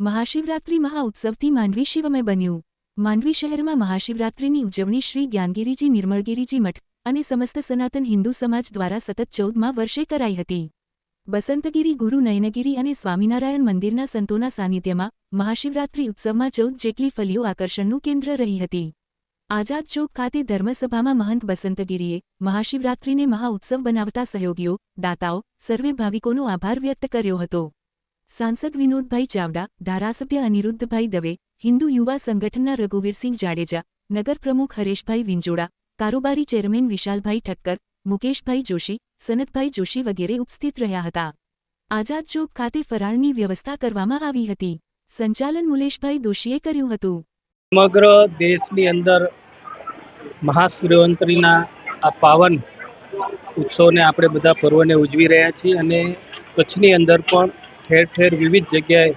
મહાશિવરાત્રિ મહાઉત્સવથી માંડવી શિવમય બન્યું. માંડવી શહેરમાં મહાશિવરાત્રિની ઉજવણી શ્રી જ્ઞાનગીરીજી નિર્મળગીરીજી મઠ અને સમસ્ત સનાતન હિન્દુ સમાજ દ્વારા સતત ચૌદમાં વર્ષે કરાઈ હતી. બસંતગીરી, ગુરુ નયનગીરી અને સ્વામિનારાયણ મંદિરના સંતોના સાનિધ્યમાં મહાશિવરાત્રિ ઉત્સવમાં ચૌદ જેટલી ફલીઓ આકર્ષણનું કેન્દ્ર રહી હતી. આઝાદ ચોક ખાતે ધર્મસભામાં મહંત બસંતગીરીએ મહાશિવરાત્રિને મહાઉત્સવ બનાવતા સહયોગીઓ, દાતાઓ, સર્વે ભાવિકોનો આભાર વ્યક્ત કર્યો હતો. સાંસદ વિનોદભાઈ ચાવડા, ધારાસભ્ય અનિરુદ્ધભાઈ દવે, હિન્દુ યુવા સંગઠનના રઘુવીરસિંહ જાડેજા, નગર પ્રમુખ હરેશભાઈ વિંજોડા, કારોબારી ચેરમેન વિશાલભાઈ ઠક્કર, મુકેશભાઈ જોશી, સનતભાઈ જોશી વગેરે ઉપસ્થિત રહ્યા હતા. આઝાદ ચોક ખાતે ફરાળની વ્યવસ્થા કરવામાં આવી હતી. સંચાલન મુલેશભાઈ દોશીએ કર્યું હતું. સમગ્ર દેશની અંદર મહાશિવરાત્રિના આ પાવન ઉત્સવને આપણે બધા પર્વને ઉજવી રહ્યા છીએ અને કચ્છની અંદર પણ ઠેર ઠેર વિવિધ જગ્યાએ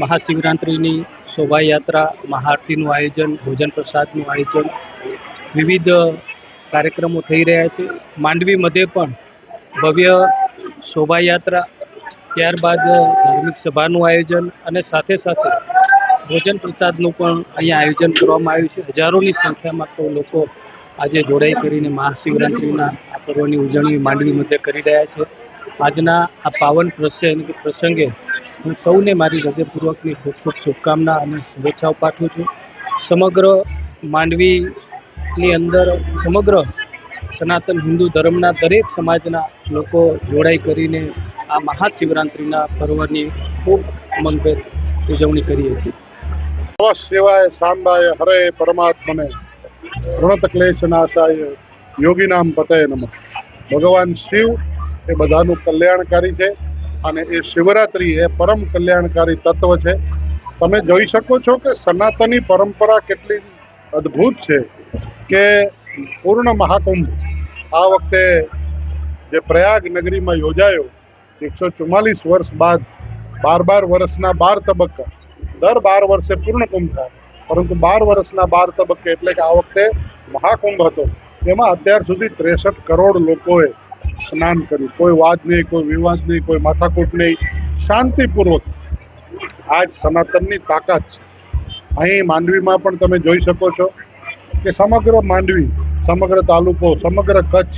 મહાશિવરાત્રિની શોભાયાત્રા, મહાઆરતીનું આયોજન, ભોજન પ્રસાદનું આયોજન, વિવિધ કાર્યક્રમો થઈ રહ્યા છે. માંડવી મધ્યે પણ ભવ્ય શોભાયાત્રા, ત્યારબાદ ધાર્મિક સભાનું આયોજન અને સાથે સાથે ભોજન પ્રસાદનું પણ અહીંયા આયોજન કરવામાં આવ્યું છે. હજારોની સંખ્યામાં તો લોકો આજે જોડાઈ કરીને મહાશિવરાત્રિના આ પર્વની ઉજવણી માંડવી મધ્યે કરી રહ્યા છે. આજના આ પાવન પ્રસંગ પ્રસંગે હું સૌને મારી હૃદયપૂર્વકની ખૂબ ખૂબ શુભકામના અને શુભેચ્છાઓ પાઠવું છું. સમગ્ર માંડવીની અંદર સમગ્ર સનાતન હિન્દુ ધર્મના દરેક સમાજના લોકો જોડાઈ કરીને આ મહાશિવરાત્રિના પર્વની ખૂબ ઉમંગભેર ઉજવણી કરી હતી. નમઃ શિવાય સાંબાય હરે પરમાત્મને. ઋણત ક્લેશ નાશાય યોગીનામ પતય નમઃ. ભગવાન શિવ એ બધાનું કલ્યાણકારી છે અને એ શિવરાત્રિ એ પરમ કલ્યાણકારી તત્વ છે. તમે જોઈ શકો છો કે સનાતની પરંપરા કેટલી અદ્ભુત છે કે પૂર્ણ મહાકુંભ આ વખતે જે પ્રયાગ નગરીમાં યોજાયો એકસો ચુમ્માલીસ વર્ષ બાદ બાર બાર વર્ષના બાર તબક્કા. દર બાર વર્ષે પૂર્ણ કુંભ થાય. પરંતુ બાર વર્ષના બાર તબક્કે એટલે કે આ વખતે મહાકુંભ હતો. એમાં અત્યાર સુધી ત્રેસઠ કરોડ લોકોએ સ્નાન કર્યું. કોઈ વાદ નહીં, કોઈ વિવાદ નહીં, કોઈ માથાકૂટ નહીં. શાંતિપૂર્વક. આ જ સનાતનની તાકાત છે. અહીં માંડવીમાં પણ તમે જોઈ શકો છો કે સમગ્ર માંડવી, સમગ્ર તાલુકો, સમગ્ર કચ્છ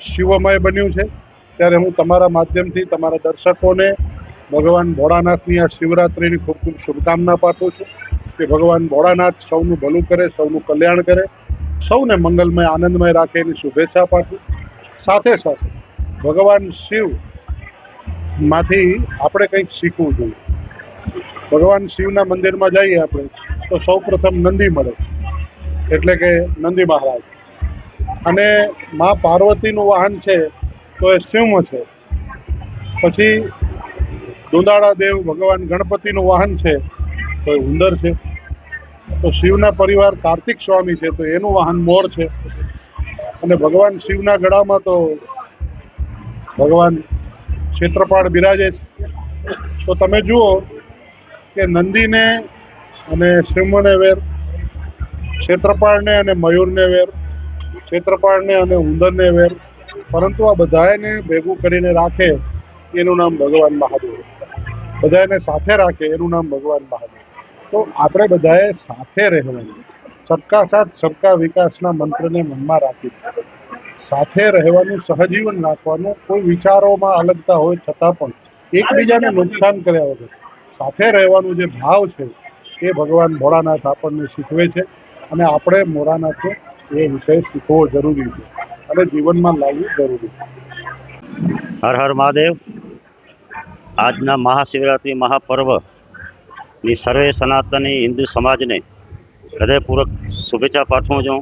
શિવમય બન્યું છે. ત્યારે હું તમારા માધ્યમથી તમારા દર્શકોને ભગવાન ભોળાનાથની આ શિવરાત્રિની ખૂબ ખૂબ શુભકામના પાઠવું છું કે ભગવાન ભોળાનાથ સૌનું ભલું કરે, સૌનું કલ્યાણ કરે, સૌને મંગલમય, આનંદમય રાખે એની શુભેચ્છા પાઠવું. સાથે સાથે ભગવાન શિવમાંથી આપણે કંઈક શીખવું જોઈએ. ભગવાન શિવના મંદિરમાં જઈએ આપણે, તો સૌ પ્રથમ નંદી મળે, એટલે કે નંદી મહારાજ. અને મા પાર્વતીનું વાહન છે, તો એ સિંહ છે. પછી દુંદાળા દેવ ભગવાન ગણપતિનું વાહન છે, તો એ ઉંદર છે. તો શિવના પરિવાર કાર્તિક સ્વામી છે, તો એનું વાહન મોર છે. અને ભગવાન શિવના ગળામાં તો ભગવાન ક્ષેત્રપાળ બિરાજે છે. તો તમે જુઓ કે નંદીને અને સિંહને વેર ક્ષેત્રપાળને અને મયુરને વેર ક્ષેત્રપાળને અને ઉંદરને વેર, પરંતુ આ બધાને ભેગું કરીને રાખે એનું નામ ભગવાન મહાદેવ. બધાને સાથે રાખે એનું નામ ભગવાન મહાદેવ. તો આપણે બધાએ સાથે રહેવાનું. સબકા સાથ, સબકા વિકાસના મંત્રને મનમાં રાખી સાથે રહેવાનું, સહજીવન રાખવાનું, કોઈ વિચારોમાં અલગતા હોય છતાં પણ એકબીજાને નુકસાન કર્યા વગર. સાથે રહેવાનું જે ભાવ છે, એ ભગવાન ભોળાનાથ આપણને શીખવે છે અને આપણે મોરાનાથને એ વિષય શીખવો જરૂરી છે અને જીવનમાં લાવવું જરૂરી હર હર મહાદેવ. આજના મહાશિવરાત્રિ મહાપર્વની સર્વે સનાતની હિન્દુ સમાજને હૃદયપૂર્વક શુભેચ્છા પાઠવું છું.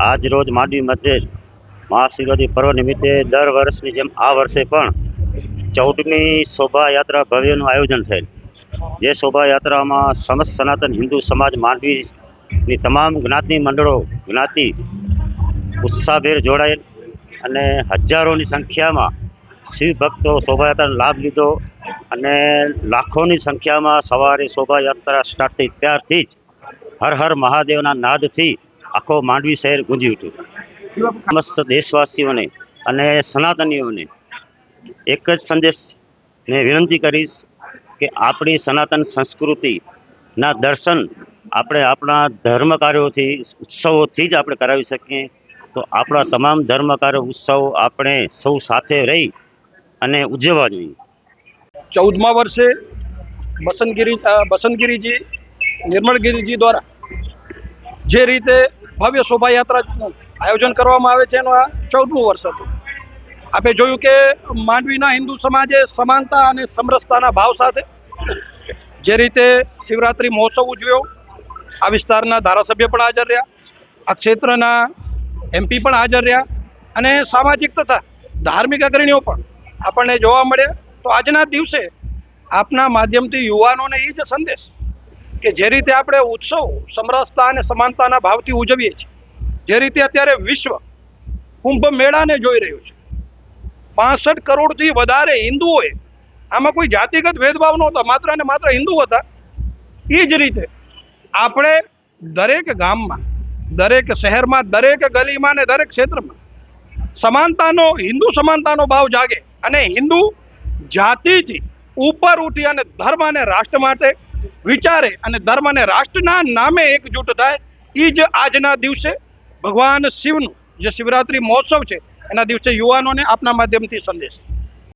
આજ રોજ માંડવી મધ્યે મહાશિવરાત્રિ પર્વ નિમિત્તે દર વર્ષની જેમ આ વર્ષે પણ ચૌદમી શોભાયાત્રા ભવ્યનું આયોજન થયેલ. જે શોભાયાત્રામાં સમસ્ત સનાતન હિન્દુ સમાજ માંડવીની તમામ જ્ઞાતિ મંડળો, જ્ઞાતિ ઉત્સાહભેર જોડાયેલ અને હજારોની સંખ્યામાં શિવ ભક્તો શોભાયાત્રાનો લાભ લીધો અને લાખોની સંખ્યામાં સવારે શોભાયાત્રા સ્ટાર્ટ થઈ ત્યારથી જ હર હર મહાદેવના નાદથી આખો માંડવી શહેર ગુંજી ઉઠ્યું. સમસ્ત દેશવાસીઓને અને સનાતનીઓને એક જ સંદેશ ને વિનંતી કરીશ કે આપણી સનાતન સંસ્કૃતિના દર્શન આપણે આપણા ધર્મ કાર્યોથી ઉત્સવોથી જ આપણે કરાવી શકીએ. તો આપણા તમામ ધર્મ કાર્યો ઉત્સવો આપણે સૌ સાથે રહી અને ઉજવવા જોઈએ. ચૌદમા વર્ષે બસંતગીરી બસંતગીરીજી, નિર્મળગીરીજી દ્વારા જે રીતે ભવ્ય શોભાયાત્રાનું આયોજન કરવામાં આવે છે એનું આ ચૌદમું વર્ષ હતું. આપણે જોયું કે માંડવીના હિન્દુ સમાજે સમાનતા અને સમરસતાના ભાવ સાથે જે રીતે શિવરાત્રિ મહોત્સવ ઉજવ્યો, આ વિસ્તારના ધારાસભ્ય પણ હાજર રહ્યા, આ ક્ષેત્રના એમપી પણ હાજર રહ્યા અને સામાજિક તથા ધાર્મિક અગ્રણીઓ પણ આપણને જોવા મળ્યા. તો આજના દિવસે આપના માધ્યમથી યુવાનોને એ જ સંદેશ કે જે રીતે આપણે ઉત્સવ, સમરસતા અને સમાનતાના ભાવથી ઉજવીએ છીએ. જે રીતે અત્યારે વિશ્વ કુંભ મેળાને જોઈ રહ્યું છે. પાસઠ કરોડથી વધારે હિન્દુઓએ, આમાં કોઈ જાતિગત ભેદભાવ નહોતો, માત્ર ને માત્ર હિન્દુ હતા. એ જ રીતે આપણે દરેક ગામમાં, દરેક શહેરમાં, દરેક ગલીમાં ને દરેક ક્ષેત્રમાં સમાનતાનો, હિન્દુ સમાનતાનો ભાવ જાગે અને હિન્દુ જાતિથી ઉપર ઉઠી અને ધર્મ અને રાષ્ટ્ર માટે વિચારે અને ધર્મ અને રાષ્ટ્રના નામે એકજૂટ થાય એ જ આજના દિવસે ભગવાન શિવનું જે શિવરાત્રિ મહોત્સવ છે એના દિવસે યુવાનોને આપના માધ્યમથી સંદેશ.